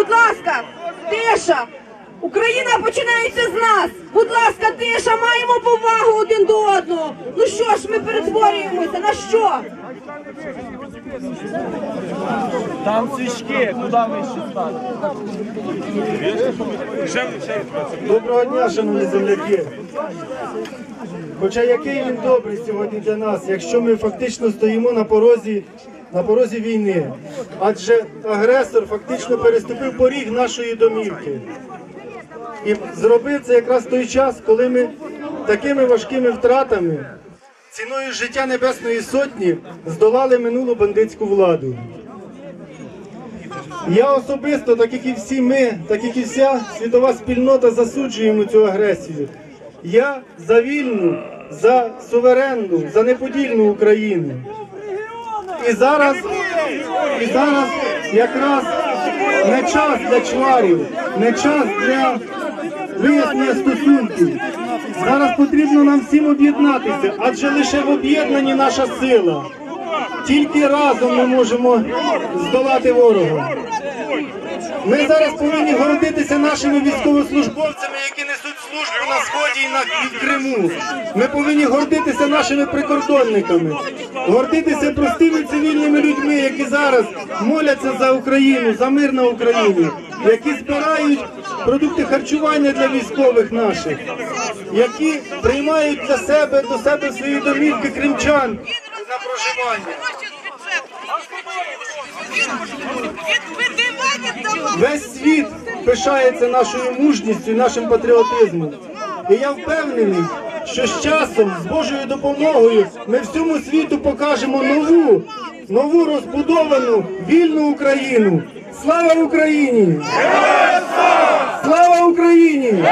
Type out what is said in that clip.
Будь ласка, тиша! Україна починається з нас! Будь ласка, тиша, маємо повагу один до одного! Ну що ж, ми перетворюємося, на що? Там свічки, куди ви ще стали? Доброго дня, шановні земляки. Хоча який він добрий сьогодні для нас, якщо ми фактично стоїмо на порозі, на порозі війни, адже агресор фактично переступив поріг нашої домівки. І зробив це якраз той час, коли ми такими важкими втратами, ціною життя Небесної Сотні, здолали минулу бандитську владу. Я особисто, так як і всі ми, так як і вся світова спільнота, засуджуємо цю агресію. Я за вільну, за суверенну, за неподільну Україну. І зараз, і зараз якраз не час для чварів, не час для вияснення стосунків. Зараз потрібно нам всім об'єднатися, адже лише в об'єднанні наша сила. Тільки разом ми можемо здолати ворога. Ми зараз повинні гордитися нашими військовослужбовцями, які несуть службу на сході і на Криму. Ми повинні гордитися нашими прикордонниками, гордитися простими цивільними людьми, які зараз моляться за Україну, за мир на Україні, які збирають продукти харчування для військових наших, які приймають для себе до себе свої домівки кримчан на проживання. Весь світ пишається нашою мужністю і нашим патріотизмом. І я впевнений, що з часом, з Божою допомогою, ми всьому світу покажемо нову, нову розбудовану вільну Україну. Слава Україні! Слава Україні! Україні!